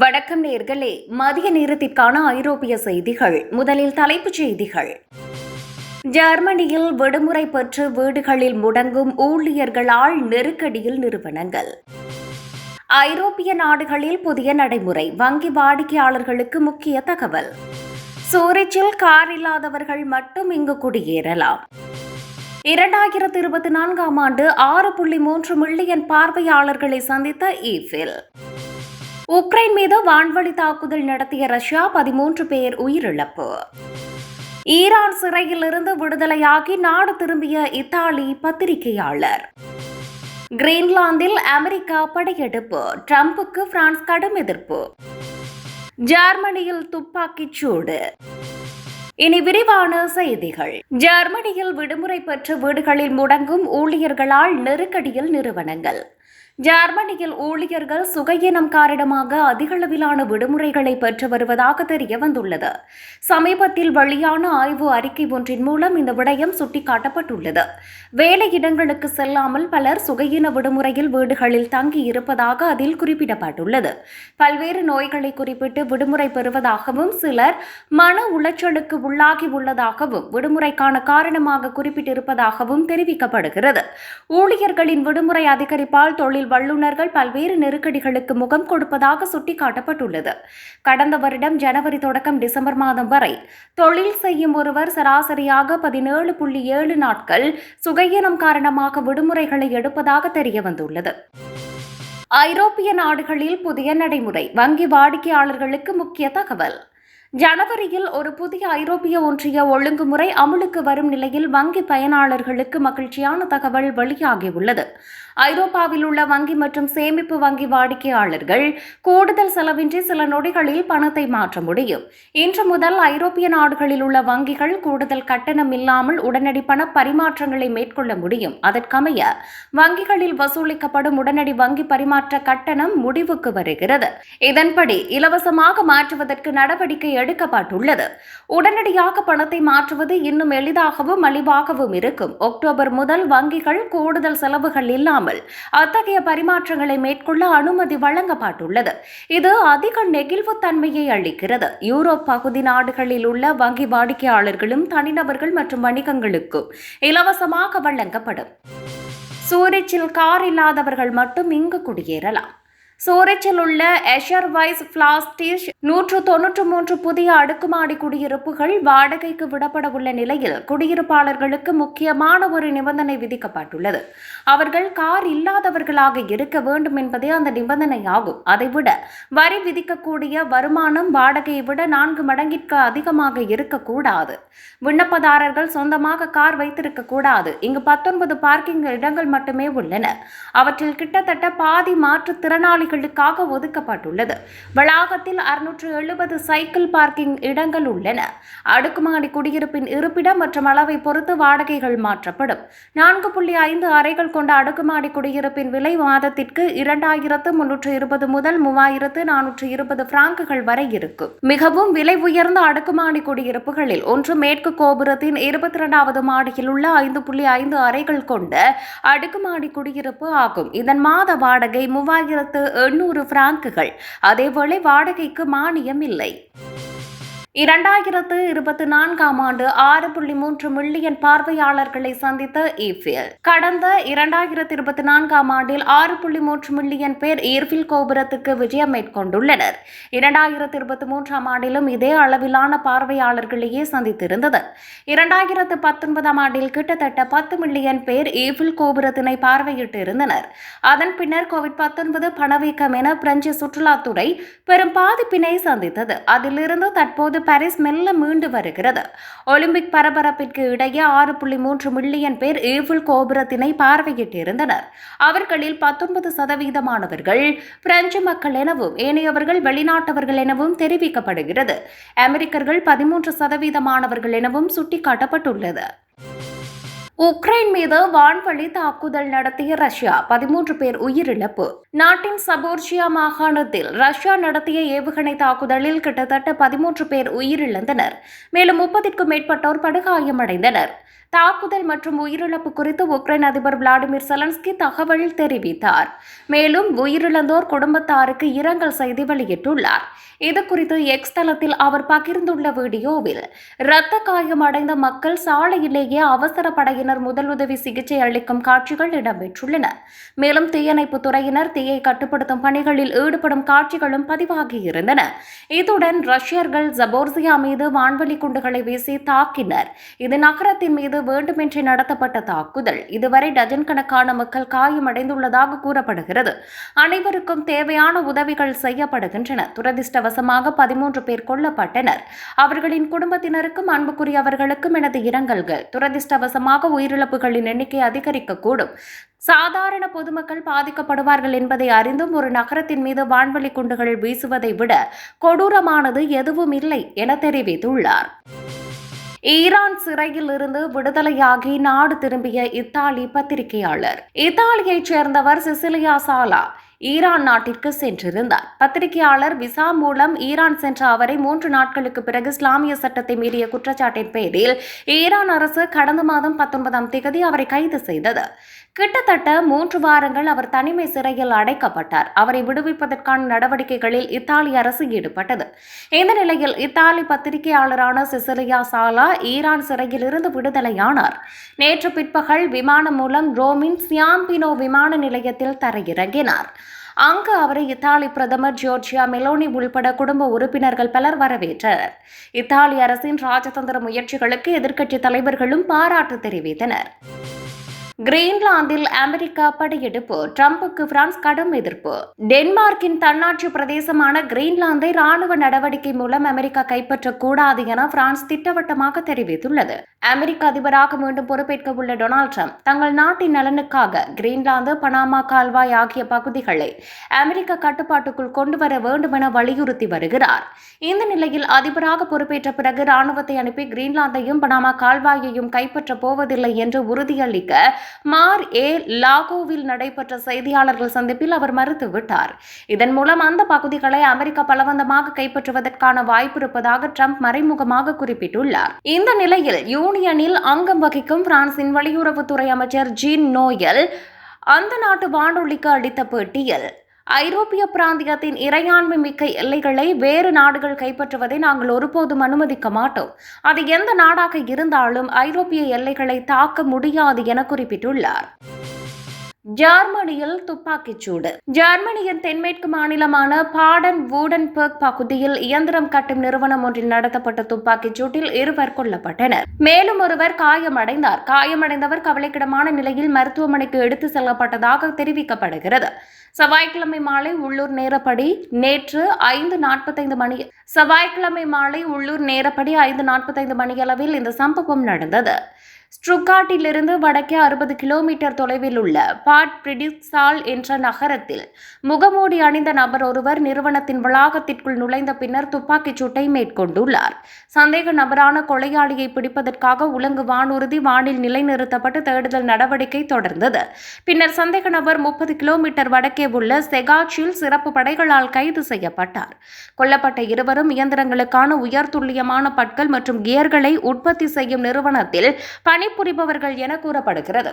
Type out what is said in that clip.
வணக்கம் நேர்களே. மதிய நேரத்திற்கான ஐரோப்பிய செய்திகள். முதலில் தலைப்புச் செய்திகள். ஜெர்மனியில் விடுமுறை பெற்று வீடுகளில் முடங்கும் ஊழியர்களால் நெருக்கடியில் நிறுவனங்கள். ஐரோப்பிய நாடுகளில் புதிய நடைமுறை. வங்கி வாடிக்கையாளர்களுக்கு முக்கிய தகவல். சூரிச்சில் கார் இல்லாதவர்கள் மட்டும் இங்கு குடியேறலாம். இரண்டாயிரத்து இருபத்தி நான்காம் ஆண்டு ஆறு புள்ளி மூன்று மில்லியன் பார்வையாளர்களை சந்தித்த ஈஃபில். உக்ரைன் மீது வான்வழி தாக்குதல் நடத்திய ரஷ்யா பதிமூன்று பேர் உயிரிழப்பு. ஈரான் சிறையிலிருந்து விடுதலையாகி நாடு திரும்பிய இத்தாலி பத்திரிகையாளர். கிரீன்லாந்தில் அமெரிக்கா படையெடுப்பு ட்ரம்புக்கு பிரான்ஸ் கடும் எதிர்ப்பு. ஜெர்மனியில் துப்பாக்கிச் சூடு. இனி விரிவான செய்திகள். ஜெர்மனியில் விடுமுறை பெற்ற வீடுகளில் முடங்கும் ஊழியர்களால் நெருக்கடியில் நிறுவனங்கள். ஜெர்மனியில் ஊழியர்கள் சுகையினம் காரணமாக அதிகளவிலான விடுமுறைகளை பெற்று வருவதாக தெரிய வந்துள்ளது. சமீபத்தில் வெளியான ஆய்வு அறிக்கை ஒன்றின் மூலம் இந்த விடயம் சுட்டிக்காட்டப்பட்டுள்ளது. வேலையிடங்களுக்கு செல்லாமல் பலர் சுகையின விடுமுறையில் வீடுகளில் தங்கி இருப்பதாக அதில் குறிப்பிடப்பட்டுள்ளது. பல்வேறு நோய்களை குறிப்பிட்டு விடுமுறை பெறுவதாகவும் சிலர் மன உளைச்சலுக்கு உள்ளாகி உள்ளதாகவும் விடுமுறைக்கான காரணமாக குறிப்பிட்டிருப்பதாகவும் தெரிவிக்கப்படுகிறது. ஊழியர்களின் விடுமுறை அதிகரிப்பால் தொழில் வல்லுநர்கள் பல்வேறு நெருக்கடிகளுக்கு முகம் கொடுப்பதாக சுட்டிக்காட்டப்பட்டுள்ளது. கடந்த வருடம் ஜனவரி தொடக்கம் டிசம்பர் மாதம் வரை தொழில் செய்யும் ஒருவர் சராசரியாக பதினேழு புள்ளி ஏழு நாட்கள் சுகையினம் காரணமாக விடுமுறைகளை எடுப்பதாக தெரிய வந்துள்ளது ஐரோப்பிய நாடுகளில் புதிய நடைமுறை வங்கி வாடிக்கையாளர்களுக்கு முக்கிய தகவல். ஜனவரியில் ஒரு புதிய ஐரோப்பிய ஒன்றிய ஒழுங்குமுறை அமுலுக்கு வரும் நிலையில் வங்கி பயனாளர்களுக்கு மகிழ்ச்சியான தகவல் வெளியாகியுள்ளது. ஐரோப்பாவில் உள்ள வங்கி மற்றும் சேமிப்பு வங்கி வாடிக்கையாளர்கள் கூடுதல் செலவின்றி சில நொடிகளில் பணத்தை மாற்ற முடியும். இன்று முதல் ஐரோப்பிய நாடுகளில் உள்ள வங்கிகள் கூடுதல் கட்டணம் இல்லாமல் உடனடி பண பரிமாற்றங்களை மேற்கொள்ள முடியும். அதற்கமைய வங்கிகளில் வசூலிக்கப்படும் உடனடி வங்கி பரிமாற்ற கட்டணம் முடிவுக்கு வருகிறது. இதன்படி இலவசமாக மாற்றுவதற்கு நடவடிக்கை எடுக்கப்பட்டுள்ளது. உடனடியாக பணத்தை மாற்றுவது இன்னும் எளிதாகவும் மலிவாகவும் இருக்கும். அக்டோபர் முதல் வங்கிகள் கூடுதல் செலவுகள் இல்லாமல் அத்தகைய பரிமாற்றங்களை மேற்கொள்ள அனுமதி வழங்கப்பட்டுள்ளது. இது அதிக நெகிழ்வுத்தன்மையை அளிக்கிறது. யூரோப் பகுதி நாடுகளில் உள்ள வங்கி வாடிக்கையாளர்களும் தனிநபர்கள் மற்றும் வணிகங்களுக்கும் இலவசமாக வழங்கப்படும். சூரிச்சில் கார் இல்லாதவர்கள் மட்டும் இங்கு குடியேறலாம். சூரச்சில் உள்ள எஷர்வைஸ் பிளாஸ்டிஷ் நூற்று தொன்னூற்று மூன்று புதிய அடுக்குமாடி குடியிருப்புகள் வாடகைக்கு விடப்பட உள்ள நிலையில் குடியிருப்பாளர்களுக்கு முக்கியமான ஒரு நிபந்தனை விதிக்கப்பட்டுள்ளது. அவர்கள் கார் இல்லாதவர்களாக இருக்க வேண்டும் என்பதே அந்த நிபந்தனையாகும். அதைவிட வரி விதிக்கக்கூடிய வருமானம் வாடகையை விட நான்கு மடங்கிற்கு அதிகமாக இருக்கக்கூடாது. விண்ணப்பதாரர்கள் சொந்தமாக கார் வைத்திருக்க கூடாது. இங்கு பத்தொன்பது பார்க்கிங் இடங்கள் மட்டுமே உள்ளன. அவற்றில் கிட்டத்தட்ட பாதி மாற்று திறனாளிகளுக்காக ஒதுக்கப்பட்டுள்ளது. வளாகத்தில் அறுநூற்று எழுபது சைக்கிள் பார்க்கிங் இடங்கள் உள்ளன. அடுக்குமாடி குடியிருப்பின் இருப்பிடம் மற்றும் அளவை பொறுத்து வாடகைகள் மாற்றப்படும். நான்கு புள்ளி ஐந்து அறைகள் கொண்ட அடுக்குமாடி குடியிருப்பின் விலை மாதத்திற்கு இரண்டாயிரத்து முன்னூற்று இருபது முதல் மூவாயிரத்து நானூற்று இருபது பிராங்குகள் வரை இருக்கும் மிகவும் விலை உயர்ந்த அடுக்குமாடி குடியிருப்புகளில் ஒன்று மேற்கு கோபுரத்தின் இருபத்தி இரண்டாவது மாடியில் உள்ள ஐந்து புள்ளி ஐந்து அறைகள் கொண்ட அடுக்குமாடி குடியிருப்பு ஆகும். இதன் மாத வாடகை மூவாயிரத்து எண்ணூறு பிராங்குகள். அதேவேளை வாடகைக்கு மானியம் இல்லை. இரண்டாயிரத்து இருபத்தி நான்காம் ஆண்டு ஆறு புள்ளி மூன்று மில்லியன் பார்வையாளர்களை சந்தித்த ஈஃபில் கடந்த இரண்டாயிரத்து இருபத்தி நான்காம் ஆண்டில் ஆறு புள்ளி மூன்று மில்லியன் பேர் ஈர்ஃபில் கோபுரத்துக்கு விஜயம் மேற்கொண்டுள்ளனர். இரண்டாயிரத்து இருபத்தி மூன்றாம் ஆண்டிலும் இதே அளவிலான பார்வையாளர்களையே சந்தித்திருந்தது. இரண்டாயிரத்து பத்தொன்பதாம் ஆண்டில் கிட்டத்தட்ட பத்து மில்லியன் பேர் ஈஃபில் கோபுரத்தினை பார்வையிட்டு இருந்தனர் அதன் பின்னர் கோவிட் பத்தொன்பது பணவீக்கம் என பிரெஞ்சு சுற்றுலாத்துறை பெரும் பாதிப்பினை சந்தித்தது. அதிலிருந்து தற்போது பாரிஸ் மெல்ல மீண்டு வருகிறது. ஒலிம்பிக் பரபரப்பிற்கு இடையே ஆறு புள்ளி மூன்று மில்லியன் பேர் ஈஃபில் கோபுரத்தினை பார்வையிட்டிருந்தனர். அவர்களில் பத்தொன்பது சதவீதமானவர்கள் பிரெஞ்சு மக்கள் எனவும் ஏனையவர்கள் வெளிநாட்டவர்கள் எனவும் தெரிவிக்கப்படுகிறது. அமெரிக்கர்கள் பதிமூன்று சதவீதமானவர்கள் எனவும் சுட்டிக்காட்டப்பட்டுள்ளது. உக்ரைன் மீது வான்வழி தாக்குதல் நடத்திய ரஷ்யா. பதிமூன்று பேர் உயிரிழப்பு. நாட்டின் சபோர்ஜியா மாகாணத்தில் ரஷ்யா நடத்திய ஏவுகணை தாக்குதலில் கிட்டத்தட்ட பதிமூன்று பேர் உயிரிழந்தனர். மேலும் முப்பதிற்கும் மேற்பட்டோர் படுகாயமடைந்தனர். தாக்குதல் மற்றும் உயிரிழப்பு குறித்து உக்ரைன் அதிபர் விளாடிமிர் செலன்ஸ்கி தகவல் தெரிவித்தார். மேலும் உயிரிழந்தோர் குடும்பத்தாருக்கு இரங்கல் செய்தி வெளியிட்டுள்ளார். இது குறித்து எக்ஸ் தளத்தில் அவர் பகிர்ந்துள்ள வீடியோவில் இரத்த காயமடைந்த மக்கள் சாலையிலேயே அவசர படையினர் முதலுதவி சிகிச்சை அளிக்கும் காட்சிகள் இடம்பெற்றுள்ளன. மேலும் தீயணைப்பு துறையினர் தீயை கட்டுப்படுத்தும் பணிகளில் ஈடுபடும் காட்சிகளும் பதிவாகியிருந்தன. இத்துடன் ரஷ்யர்கள் ஜபோர்சியா மீது வான்வெளி குண்டுகளை வீசி தாக்கினர். இது நகரத்தின் மீது வேண்டுமென்றே நடத்தப்பட்ட தாக்குதல் இதுவரை டஜன் கணக்கான மக்கள் காயமடைந்துள்ளதாக கூறப்படுகிறது. அனைவருக்கும் தேவையான உதவிகள் செய்யப்படுகின்றன. துரதிர்ஷ்டவசமாக பதிமூன்று பேர் கொல்லப்பட்டனர். அவர்களின் குடும்பத்தினருக்கும் அன்புக்குரியவர்களுக்கும் எனது இரங்கல்கள். துரதிர்ஷ்டவசமாக உயிரிழப்புகளின் எண்ணிக்கை அதிகரிக்கக்கூடும். சாதாரண பொதுமக்கள் பாதிக்கப்படுவார்கள் என்பதை அறிந்தும் ஒரு நகரத்தின் மீது வான்வெளி குண்டுகள் வீசுவதை விட கொடூரமானது எதுவும் இல்லை என தெரிவித்துள்ளார். ஈரான் சிறையில் இருந்து விடுதலையாகி நாடு திரும்பிய இத்தாலி பத்திரிகையாளர். இத்தாலியைச் சேர்ந்தவர் சிசிலியா சாலா ஈரான் நாட்டிற்கு சென்றிருந்தார். பத்திரிகையாளர் விசா மூலம் ஈரான் சென்ற அவரை மூன்று நாட்களுக்கு பிறகு இஸ்லாமிய சட்டத்தை மீறிய குற்றச்சாட்டின் பேரில் ஈரான் அரசு கடந்த மாதம் பத்தொன்பதாம் தேதி அவரை கைது செய்தது. கிட்டத்தட்ட மூன்று வாரங்கள் அவர் தனிமை சிறையில் அடைக்கப்பட்டார். அவரை விடுவிப்பதற்கான நடவடிக்கைகளில் இத்தாலி அரசு ஈடுபட்டது. இந்த நிலையில் இத்தாலி பத்திரிகையாளரான சிசிலியா சாலா ஈரான் சிறையில் இருந்து விடுதலையானார். நேற்று பிற்பகல் விமானம் மூலம் ரோமின் சியாம்பினோ விமான நிலையத்தில் தரையிறங்கினார். அங்கு அவரை இத்தாலி பிரதமர் ஜோர்ஜியா மெலோனி உள்பட குடும்ப உறுப்பினர்கள் பலர் வரவேற்றனர். இத்தாலி அரசின் ராஜதந்திர முயற்சிகளுக்கு எதிர்க்கட்சி தலைவர்களும் பாராட்டு தெரிவித்தனர். கிரீன்லாந்தில் அமெரிக்கா படையெடுப்பு ட்ரம்புக்கு பிரான்ஸ் கடும் எதிர்ப்பு. டென்மார்க்கின் தன்னாட்சி பிரதேசமான கிரீன்லாந்தை ராணுவ நடவடிக்கை மூலம் அமெரிக்கா கைப்பற்றக்கூடாது என பிரான்ஸ் திட்டவட்டமாக தெரிவித்துள்ளது. அமெரிக்க அதிபராக மீண்டும் பொறுப்பேற்க உள்ள டொனால்ட் ட்ரம்ப் தங்கள் நாட்டின் நலனுக்காக கிரீன்லாந்து பனாமா கால்வாய் ஆகிய பகுதிகளை அமெரிக்க கட்டுப்பாட்டுக்குள் கொண்டு வர வேண்டும் என வலியுறுத்தி வருகிறார். இந்த நிலையில் அதிபராக பொறுப்பேற்ற பிறகு ராணுவத்தை அனுப்பி கிரீன்லாந்தையும் பனாமா கால்வாயையும் கைப்பற்றப் போவதில்லை என்று உறுதியளிக்க மார் ஏ லாகோவில் நடைபெற்ற செய்தியாளர்கள் சந்திப்பில் அவர் மறுத்துவிட்டார் இதன் மூலம் அந்த பகுதிகளை அமெரிக்கா பலவந்தமாக கைப்பற்றுவதற்கான வாய்ப்பு இருப்பதாக ட்ரம்ப் மறைமுகமாக குறிப்பிட்டுள்ளார். இந்த நிலையில் யூனியனில் அங்கம் வகிக்கும் பிரான்சின் வெளியுறவுத்துறை அமைச்சர் ஜீன் நோயல் அந்த நாட்டு வானொலிக்கு அளித்த பேட்டியில் ஐரோப்பிய பிராந்தியத்தின் இறையாண்மை மிக்க எல்லைகளை வேறு நாடுகள் கைப்பற்றுவதை நாங்கள் ஒருபோதும் அனுமதிக்க மாட்டோம். அது எந்த நாடாக இருந்தாலும் ஐரோப்பிய எல்லைகளை தாக்க முடியாது என குறிப்பிட்டுள்ளார். ஜெர்மனியில் துப்பாக்கிச் சூடு. ஜெர்மனியின் தென்மேற்கு மாநிலமான பாடன் வூடன்பர்க் பகுதியில் இயந்திரம் கட்டும் நிறுவனம் ஒன்றில் நடத்தப்பட்ட துப்பாக்கிச் சூட்டில் இருவர் கொல்லப்பட்டனர். மேலும் ஒருவர் காயமடைந்தார். காயமடைந்தவர் கவலைக்கிடமான நிலையில் மருத்துவமனைக்கு எடுத்து செல்லப்பட்டதாக தெரிவிக்கப்படுகிறது. செவ்வாய்க்கிழமை மாலை உள்ளூர் நேரப்படி நேற்று ஐந்து நாற்பத்தைந்து மணி செவ்வாய்க்கிழமை மாலை உள்ளூர் நேரப்படி ஐந்து நாற்பத்தைந்து மணியளவில் இந்த சம்பவம் நடந்தது. ஸ்ட்ருகாட்டிலிருந்து வடக்கே அறுபது கிலோமீட்டர் தொலைவில் உள்ள பாட் பிரிடிசால் என்ற நகரத்தில் முகமூடி அணிந்த நபர் ஒருவர் நிறுவனத்தின் வளாகத்திற்குள் நுழைந்த பின்னர் துப்பாக்கிச் சூட்டை மேற்கொண்டுள்ளார். சந்தேக நபரான கொலையாளியை பிடிப்பதற்காக உலங்கு வானூர்தி வானில் நிலைநிறுத்தப்பட்டு தேடுதல் நடவடிக்கை தொடர்ந்தது. பின்னர் சந்தேக நபர் முப்பது கிலோமீட்டர் வடக்கே உள்ள செகாச்சில் சிறப்பு படைகளால் கைது செய்யப்பட்டார். கொல்லப்பட்ட இருவரும் இயந்திரங்களுக்கான உயர் துல்லியமான பட்கள் மற்றும் கியர்களை உற்பத்தி செய்யும் நிறுவனத்தில் பணிபுரிபவர்கள் என கூறப்படுகிறது.